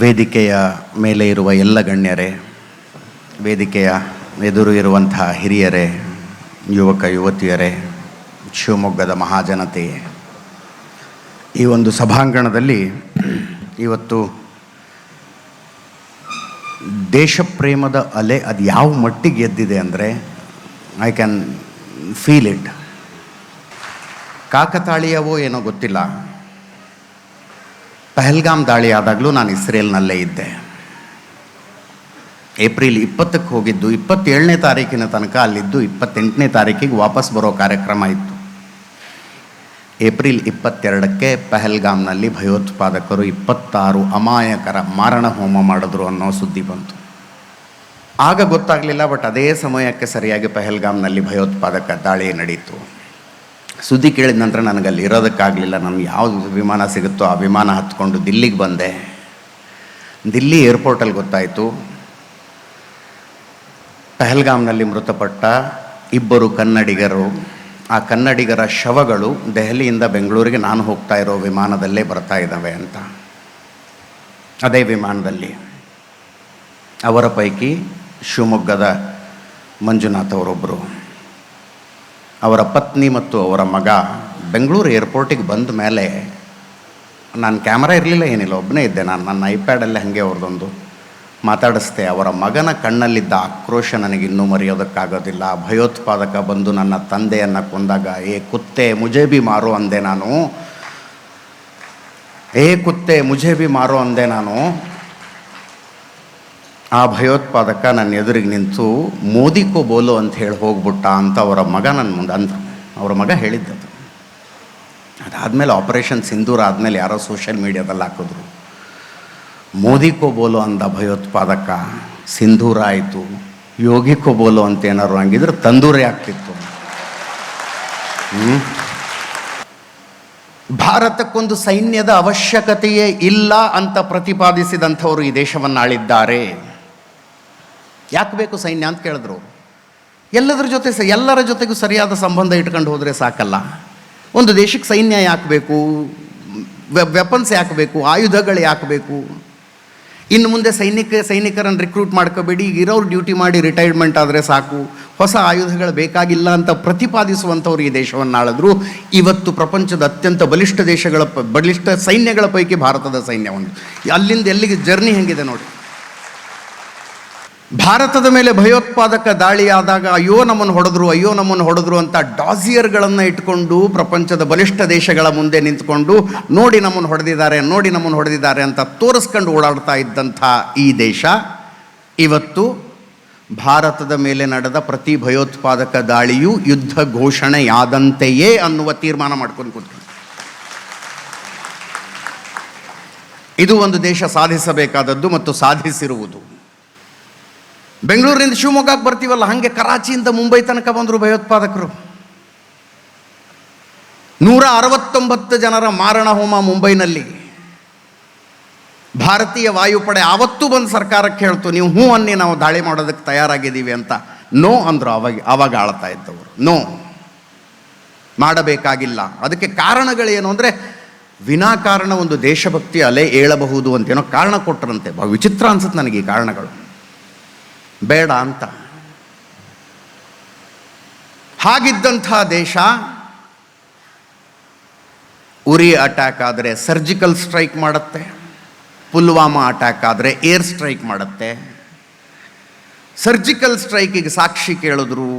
ವೇದಿಕೆಯ ಮೇಲೆ ಇರುವ ಎಲ್ಲ ಗಣ್ಯರೇ, ವೇದಿಕೆಯ ಎದುರು ಇರುವಂತಹ ಹಿರಿಯರೇ, ಯುವಕ, ಯುವತಿಯರೇ, ಶಿವಮೊಗ್ಗದ ಮಹಾಜನತೆಯೇ, ಈ ಒಂದು ಸಭಾಂಗಣದಲ್ಲಿ ಇವತ್ತು ದೇಶಪ್ರೇಮದ ಅಲೆ ಅದು ಯಾವ ಮಟ್ಟಿಗೆ ಎದ್ದಿದೆ ಅಂದರೆ ಐ ಕ್ಯಾನ್ ಫೀಲ್ ಇಟ್ ಕಾಕತಾಳೀಯವೋ ಏನೋ ಗೊತ್ತಿಲ್ಲ. ಪಹಲ್ಗಾಮ್ ದಾಳಿ ಆದಾಗಲೂ ನಾನು ಇಸ್ರೇಲ್ನಲ್ಲೇ ಇದ್ದೆ. ಏಪ್ರಿಲ್ ಇಪ್ಪತ್ತಕ್ಕೆ ಹೋಗಿದ್ದು, ಇಪ್ಪತ್ತೇಳನೇ ತಾರೀಕಿನ ತನಕ ಅಲ್ಲಿದ್ದು ಇಪ್ಪತ್ತೆಂಟನೇ ತಾರೀಕಿಗೆ ವಾಪಸ್ ಬರೋ ಕಾರ್ಯಕ್ರಮ ಇತ್ತು. ಏಪ್ರಿಲ್ ಇಪ್ಪತ್ತೆರಡಕ್ಕೆ ಪಹಲ್ಗಾಮ್ನಲ್ಲಿ ಭಯೋತ್ಪಾದಕರು ಇಪ್ಪತ್ತಾರು ಅಮಾಯಕರ ಮಾರಣ ಹೋಮ ಮಾಡಿದ್ರು ಅನ್ನೋ ಸುದ್ದಿ ಬಂತು. ಆಗ ಗೊತ್ತಾಗಲಿಲ್ಲ, ಬಟ್ ಅದೇ ಸಮಯಕ್ಕೆ ಸರಿಯಾಗಿ ಪಹಲ್ಗಾಮ್ನಲ್ಲಿ ಭಯೋತ್ಪಾದಕ ದಾಳಿ ನಡೀತು. ಸುದ್ದಿ ಕೇಳಿದ ನಂತರ ನನಗೆ ಅಲ್ಲಿ ಇರೋದಕ್ಕಾಗಲಿಲ್ಲ. ನನಗೆ ಯಾವುದು ವಿಮಾನ ಸಿಗುತ್ತೋ ಆ ವಿಮಾನ ಹತ್ಕೊಂಡು ದಿಲ್ಲಿಗೆ ಬಂದೆ. ದಿಲ್ಲಿ ಏರ್ಪೋರ್ಟಲ್ಲಿ ಗೊತ್ತಾಯಿತು. ಪಹಲ್ಗಾಮ್ನಲ್ಲಿ ಮೃತಪಟ್ಟ ಇಬ್ಬರು ಕನ್ನಡಿಗರು. ಆ ಕನ್ನಡಿಗರ ಶವಗಳು ದೆಹಲಿಯಿಂದ ಬೆಂಗಳೂರಿಗೆ ನಾನು ಹೋಗ್ತಾ ಇರೋ ವಿಮಾನದಲ್ಲೇ ಬರ್ತಾ ಇದ್ದಾವೆ ಅಂತ. ಅದೇ ವಿಮಾನದಲ್ಲಿ. ಅವರ ಪೈಕಿ ಶಿವಮೊಗ್ಗದ ಮಂಜುನಾಥ್ ಅವರೊಬ್ಬರು ಅವರ ಪತ್ನಿ ಮತ್ತು ಅವರ ಮಗ ಬೆಂಗಳೂರು ಏರ್ಪೋರ್ಟಿಗೆ ಬಂದ ಮೇಲೆ ನಾನು ಕ್ಯಾಮ್ರಾ ಇರಲಿಲ್ಲ, ಏನಿಲ್ಲ, ಒಬ್ಬನೇ ಇದ್ದೆ ನಾನು. ನನ್ನ ಐಪ್ಯಾಡಲ್ಲೇ ಹಾಗೆ ಅವ್ರದ್ದೊಂದು ಮಾತಾಡಿಸ್ದೆ. ಅವರ ಮಗನ ಕಣ್ಣಲ್ಲಿದ್ದ ಆಕ್ರೋಶ ನನಗಿನ್ನೂ ಮರೆಯೋದಕ್ಕಾಗೋದಿಲ್ಲ. ಭಯೋತ್ಪಾದಕ ಬಂದು ನನ್ನ ತಂದೆಯನ್ನು ಕೊಂದಾಗ, ಏ ಕುತ್ತೆ, ಮುಜೇಬಿ ಮಾರೋ ಅಂದೆ ನಾನು. ಏ ಕುತ್ತೆ, ಮುಜೇಬಿ ಮಾರೋ ಅಂದೆ ನಾನು. ಆ ಭಯೋತ್ಪಾದಕ ನನ್ನ ಎದುರಿಗೆ ನಿಂತು ಮೋದಿ ಕೋ ಬೋಲು ಅಂತ ಹೇಳಿ ಹೋಗ್ಬಿಟ್ಟ ಅಂತ ಅವರ ಮಗ ನನ್ನ ಮುಂದೆ ಅಂದರು. ಅವರ ಮಗ ಹೇಳಿದ್ದದು. ಅದಾದಮೇಲೆ ಆಪರೇಷನ್ ಸಿಂಧೂರ್ ಆದಮೇಲೆ ಯಾರೋ ಸೋಷಿಯಲ್ ಮೀಡಿಯಾದಲ್ಲಿ ಹಾಕಿದ್ರು. ಮೋದಿ ಕೋ ಬೋಲು ಅಂದ ಭಯೋತ್ಪಾದಕ. ಸಿಂಧೂರ ಆಯಿತು. ಯೋಗಿ ಕೋ ಬೋಲು ಅಂತ ಏನಾರು ಹಂಗಿದ್ರೆ ತಂದೂರಿ ಆಗ್ತಿತ್ತು? ಭಾರತಕ್ಕೊಂದು ಸೈನ್ಯದ ಅವಶ್ಯಕತೆಯೇ ಇಲ್ಲ ಅಂತ ಪ್ರತಿಪಾದಿಸಿದಂಥವರು ಈ ದೇಶವನ್ನು ಆಳಿದ್ದಾರೆ ಯಾಕೆ ಬೇಕು ಸೈನ್ಯ ಅಂತ ಕೇಳಿದ್ರು. ಎಲ್ಲದರ ಜೊತೆ ಸ, ಎಲ್ಲರ ಜೊತೆಗೂ ಸರಿಯಾದ ಸಂಬಂಧ ಇಟ್ಕೊಂಡು ಹೋದರೆ ಸಾಕಲ್ಲ. ಒಂದು ದೇಶಕ್ಕೆ ಸೈನ್ಯ ಯಾಕೆ ಬೇಕು? ವೆಪನ್ಸ್ ಯಾಕೆ ಬೇಕು? ಆಯುಧಗಳು ಯಾಕೆ ಬೇಕು? ಇನ್ನು ಮುಂದೆ ಸೈನಿಕ, ಸೈನಿಕರನ್ನು ರಿಕ್ರೂಟ್ ಮಾಡ್ಕೋಬೇಡಿ. ಇರೋರು ಡ್ಯೂಟಿ ಮಾಡಿ ರಿಟೈರ್ಮೆಂಟ್ ಆದರೆ ಸಾಕು. ಹೊಸ ಆಯುಧಗಳು ಬೇಕಾಗಿಲ್ಲ ಅಂತ ಪ್ರತಿಪಾದಿಸುವಂಥವ್ರು ಈ ದೇಶವನ್ನು ಆಳಿದ್ರು ಇವತ್ತು ಪ್ರಪಂಚದ ಅತ್ಯಂತ ಬಲಿಷ್ಠ ದೇಶಗಳ ಬಲಿಷ್ಠ ಸೈನ್ಯಗಳ ಪೈಕಿ ಭಾರತದ ಸೈನ್ಯ ಒಂದು. ಅಲ್ಲಿಂದ ಎಲ್ಲಿಗೆ ಜರ್ನಿ ಹೆಂಗಿದೆ ನೋಡಿ. ಭಾರತದ ಮೇಲೆ ಭಯೋತ್ಪಾದಕ ದಾಳಿಯಾದಾಗ ಅಯ್ಯೋ ನಮ್ಮನ್ನು ಹೊಡೆದ್ರು, ಅಯ್ಯೋ ನಮ್ಮನ್ನು ಹೊಡೆದ್ರು ಅಂತ ಡಾಸಿಯರ್ಗಳನ್ನು ಇಟ್ಕೊಂಡು ಪ್ರಪಂಚದ ಬಲಿಷ್ಠ ದೇಶಗಳ ಮುಂದೆ ನಿಂತ್ಕೊಂಡು ನೋಡಿ ನಮ್ಮನ್ನು ಹೊಡೆದಿದ್ದಾರೆ, ನೋಡಿ ನಮ್ಮನ್ನು ಹೊಡೆದಿದ್ದಾರೆ ಅಂತ ತೋರಿಸ್ಕೊಂಡು ಓಡಾಡ್ತಾ ಇದ್ದಂಥ ಈ ದೇಶ, ಇವತ್ತು ಭಾರತದ ಮೇಲೆ ನಡೆದ ಪ್ರತಿ ಭಯೋತ್ಪಾದಕ ದಾಳಿಯು ಯುದ್ಧ ಘೋಷಣೆಯಾದಂತೆಯೇ ಅನ್ನುವ ತೀರ್ಮಾನ ಮಾಡ್ಕೊಂಡು ಕೂತ್ಕೊಂಡು. ಇದು ಒಂದು ದೇಶ ಸಾಧಿಸಬೇಕಾದದ್ದು ಮತ್ತು ಸಾಧಿಸಿರುವುದು. ಬೆಂಗಳೂರಿನಿಂದ ಶಿವಮೊಗ್ಗಕ್ಕೆ ಬರ್ತೀವಲ್ಲ, ಹಾಗೆ ಕರಾಚಿಯಿಂದ ಮುಂಬೈ ತನಕ ಬಂದರು ಭಯೋತ್ಪಾದಕರು. ನೂರ ಅರವತ್ತೊಂಬತ್ತು ಜನರ ಮಾರಣ ಹೋಮ ಮುಂಬೈನಲ್ಲಿ. ಭಾರತೀಯ ವಾಯುಪಡೆ ಆವತ್ತೂ ಬಂದು ಸರ್ಕಾರಕ್ಕೆ ಹೇಳ್ತು, ನೀವು ಹ್ಞೂ ಅನ್ನಿ ನಾವು ದಾಳಿ ಮಾಡೋದಕ್ಕೆ ತಯಾರಾಗಿದ್ದೀವಿ ಅಂತ. ನೋ ಅಂದರು ಅವಾಗ ಅವಾಗ ಆಳ್ತಾ ಇದ್ದವರು. ನೋ. ಮಾಡಬೇಕಾಗಿಲ್ಲ. ಅದಕ್ಕೆ ಕಾರಣಗಳೇನು ಅಂದರೆ ವಿನಾಕಾರಣ ಒಂದು ದೇಶಭಕ್ತಿ ಅಲೆ ಏಳಬಹುದು ಅಂತೇನೋ ಕಾರಣ ಕೊಟ್ಟರಂತೆ ವಿಚಿತ್ರ ಅನ್ಸುತ್ತೆ ನನಗೆ ಈ ಕಾರಣಗಳು. ಬೇಡ ಅಂತ. ಹಾಗಿದ್ದಂಥ ದೇಶ ಉರಿ ಅಟ್ಯಾಕ್ ಆದರೆ ಸರ್ಜಿಕಲ್ ಸ್ಟ್ರೈಕ್ ಮಾಡುತ್ತೆ, ಪುಲ್ವಾಮಾ ಅಟ್ಯಾಕ್ ಆದರೆ ಏರ್ ಸ್ಟ್ರೈಕ್ ಮಾಡುತ್ತೆ. ಸರ್ಜಿಕಲ್ ಸ್ಟ್ರೈಕಿಗೆ ಸಾಕ್ಷಿ ಕೇಳಿದ್ರು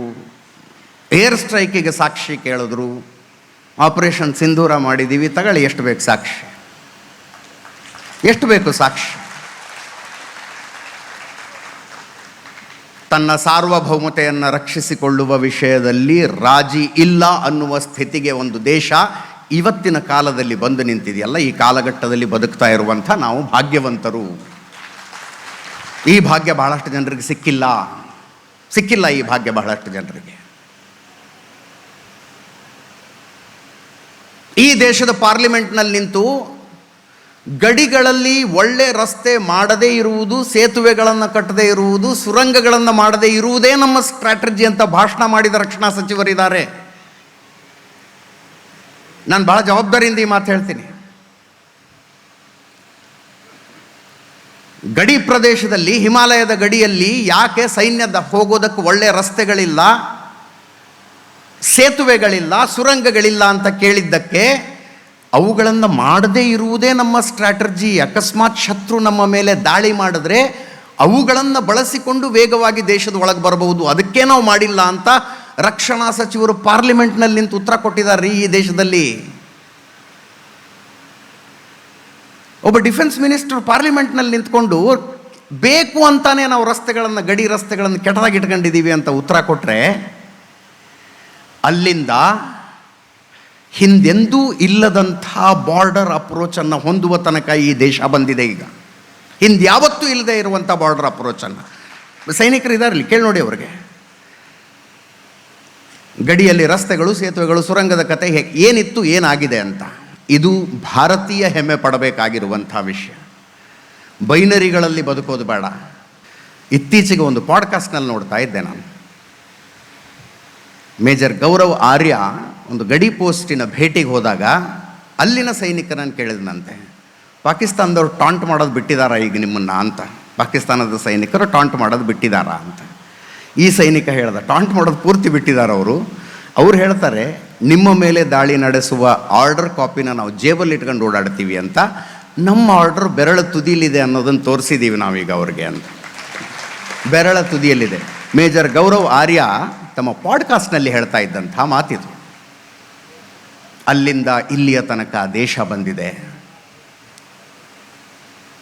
ಏರ್ ಸ್ಟ್ರೈಕಿಗೆ ಸಾಕ್ಷಿ ಕೇಳಿದ್ರು. ಆಪರೇಷನ್ ಸಿಂಧೂರ ಮಾಡಿದ್ದೀವಿ ತಗೊಳ್ಳಿ, ಎಷ್ಟು ಬೇಕು ಸಾಕ್ಷಿ? ಎಷ್ಟು ಬೇಕು ಸಾಕ್ಷಿ? ತನ್ನ ಸಾರ್ವಭೌಮತೆಯನ್ನು ರಕ್ಷಿಸಿಕೊಳ್ಳುವ ವಿಷಯದಲ್ಲಿ ರಾಜಿ ಇಲ್ಲ ಅನ್ನುವ ಸ್ಥಿತಿಗೆ ಒಂದು ದೇಶ ಇವತ್ತಿನ ಕಾಲದಲ್ಲಿ ಬಂದು ನಿಂತಿದೆಯಲ್ಲ, ಈ ಕಾಲಘಟ್ಟದಲ್ಲಿ ಬದುಕ್ತಾ ಇರುವಂಥ ನಾವು ಭಾಗ್ಯವಂತರು. ಈ ಭಾಗ್ಯ ಬಹಳಷ್ಟು ಜನರಿಗೆ ಸಿಕ್ಕಿಲ್ಲ. ಸಿಕ್ಕಿಲ್ಲ ಈ ಭಾಗ್ಯ ಬಹಳಷ್ಟು ಜನರಿಗೆ. ಈ ದೇಶದ ಪಾರ್ಲಿಮೆಂಟ್ನಲ್ಲಿ ನಿಂತು ಗಡಿಗಳಲ್ಲಿ ಒಳ್ಳೆ ರಸ್ತೆ ಮಾಡದೇ ಇರುವುದು, ಸೇತುವೆಗಳನ್ನು ಕಟ್ಟದೇ ಇರುವುದು, ಸುರಂಗಗಳನ್ನು ಮಾಡದೇ ಇರುವುದೇ ನಮ್ಮ ಸ್ಟ್ರಾಟಜಿ ಅಂತ ಭಾಷಣ ಮಾಡಿದ ರಕ್ಷಣಾ ಸಚಿವರಿದ್ದಾರೆ. ನಾನು ಬಹಳ ಜವಾಬ್ದಾರಿಯಿಂದ ಈ ಮಾತು ಹೇಳ್ತೀನಿ. ಗಡಿ ಪ್ರದೇಶದಲ್ಲಿ, ಹಿಮಾಲಯದ ಗಡಿಯಲ್ಲಿ ಯಾಕೆ ಸೈನ್ಯದ ಹೋಗೋದಕ್ಕೆ ಒಳ್ಳೆಯ ರಸ್ತೆಗಳಿಲ್ಲ, ಸೇತುವೆಗಳಿಲ್ಲ, ಸುರಂಗಗಳಿಲ್ಲ ಅಂತ ಕೇಳಿದ್ದಕ್ಕೆ ಅವುಗಳನ್ನು ಮಾಡದೇ ಇರುವುದೇ ನಮ್ಮ ಸ್ಟ್ರಾಟರ್ಜಿ. ಅಕಸ್ಮಾತ್ ಶತ್ರು ನಮ್ಮ ಮೇಲೆ ದಾಳಿ ಮಾಡಿದ್ರೆ ಅವುಗಳನ್ನು ಬಳಸಿಕೊಂಡು ವೇಗವಾಗಿ ದೇಶದ ಒಳಗೆ ಬರಬಹುದು. ಅದಕ್ಕೆ ನಾವು ಮಾಡಿಲ್ಲ ಅಂತ ರಕ್ಷಣಾ ಸಚಿವರು ಪಾರ್ಲಿಮೆಂಟ್ನಲ್ಲಿ ನಿಂತು ಉತ್ತರ ಕೊಟ್ಟಿದ್ದಾರೆ ಈ ದೇಶದಲ್ಲಿ. ಒಬ್ಬ ಡಿಫೆನ್ಸ್ ಮಿನಿಸ್ಟರ್ ಪಾರ್ಲಿಮೆಂಟ್ನಲ್ಲಿ ನಿಂತ್ಕೊಂಡು ಬೇಕು ಅಂತಾನೆ ನಾವು ರಸ್ತೆಗಳನ್ನು, ಗಡಿ ರಸ್ತೆಗಳನ್ನು ಕೆಟ್ಟದಾಗಿ ಇಟ್ಕೊಂಡಿದ್ದೀವಿ ಅಂತ ಉತ್ತರ ಕೊಟ್ಟರೆ ಅಲ್ಲಿಂದ ಹಿಂದೆಂದೂ ಇಲ್ಲದಂಥ ಬಾರ್ಡರ್ ಅಪ್ರೋಚನ್ನು ಹೊಂದುವ ತನಕ ಈ ದೇಶ ಬಂದಿದೆ ಈಗ. ಹಿಂದೆ ಯಾವತ್ತೂ ಇಲ್ಲದೆ ಇರುವಂಥ ಬಾರ್ಡರ್ ಅಪ್ರೋಚನ್ನು. ಸೈನಿಕರು ಇದಾರಲ್ಲಿ, ಕೇಳಿ ನೋಡಿ ಅವ್ರಿಗೆ. ಗಡಿಯಲ್ಲಿ ರಸ್ತೆಗಳು, ಸೇತುವೆಗಳು, ಸುರಂಗದ ಕತೆ ಏನಿತ್ತು, ಏನಾಗಿದೆ ಅಂತ. ಇದು ಭಾರತೀಯ ಹೆಮ್ಮೆ ಪಡಬೇಕಾಗಿರುವಂಥ ವಿಷಯ. ಬೈನರಿಗಳಲ್ಲಿ ಬದುಕೋದು ಬೇಡ. ಇತ್ತೀಚೆಗೆ ಒಂದು ಪಾಡ್ಕಾಸ್ಟ್ನಲ್ಲಿ ನೋಡ್ತಾ ಇದ್ದೆ ನಾನು. ಮೇಜರ್ ಗೌರವ್ ಆರ್ಯ ಒಂದು ಗಡಿ ಪೋಸ್ಟಿನ ಭೇಟಿಗೆ ಹೋದಾಗ ಅಲ್ಲಿನ ಸೈನಿಕರನ್ನು ಕೇಳಿದನಂತೆ, ಪಾಕಿಸ್ತಾನದವ್ರು ಟಾಂಟ್ ಮಾಡೋದು ಬಿಟ್ಟಿದಾರ ಈಗ ನಿಮ್ಮನ್ನು? ಅಂತ. ಪಾಕಿಸ್ತಾನದ ಸೈನಿಕರು ಟಾಂಟ್ ಮಾಡೋದು ಬಿಟ್ಟಿದಾರ ಅಂತ. ಈ ಸೈನಿಕ ಹೇಳ್ದ, ಟಾಂಟ್ ಮಾಡೋದು ಪೂರ್ತಿ ಬಿಟ್ಟಿದ್ದಾರೆ ಅವರು. ಅವ್ರು ಹೇಳ್ತಾರೆ, ನಿಮ್ಮ ಮೇಲೆ ದಾಳಿ ನಡೆಸುವ ಆರ್ಡರ್ ಕಾಪಿನ ನಾವು ಜೇಬಲ್ಲಿ ಇಟ್ಕೊಂಡು ಓಡಾಡ್ತೀವಿ ಅಂತ. ನಮ್ಮ ಆರ್ಡರ್ ಬೆರಳ ತುದಿಯಲ್ಲಿದೆ ಅನ್ನೋದನ್ನು ತೋರಿಸಿದ್ದೀವಿ ನಾವೀಗ ಅವ್ರಿಗೆ ಅಂತ. ಬೆರಳ ತುದಿಯಲ್ಲಿದೆ. ಮೇಜರ್ ಗೌರವ್ ಆರ್ಯ ತಮ್ಮ ಪಾಡ್ಕಾಸ್ಟ್ನಲ್ಲಿ ಹೇಳ್ತಾ ಇದ್ದಂಥ ಮಾತಿದು. ಅಲ್ಲಿಂದ ಇಲ್ಲಿಯ ತನಕ ದೇಶ ಬಂದಿದೆ.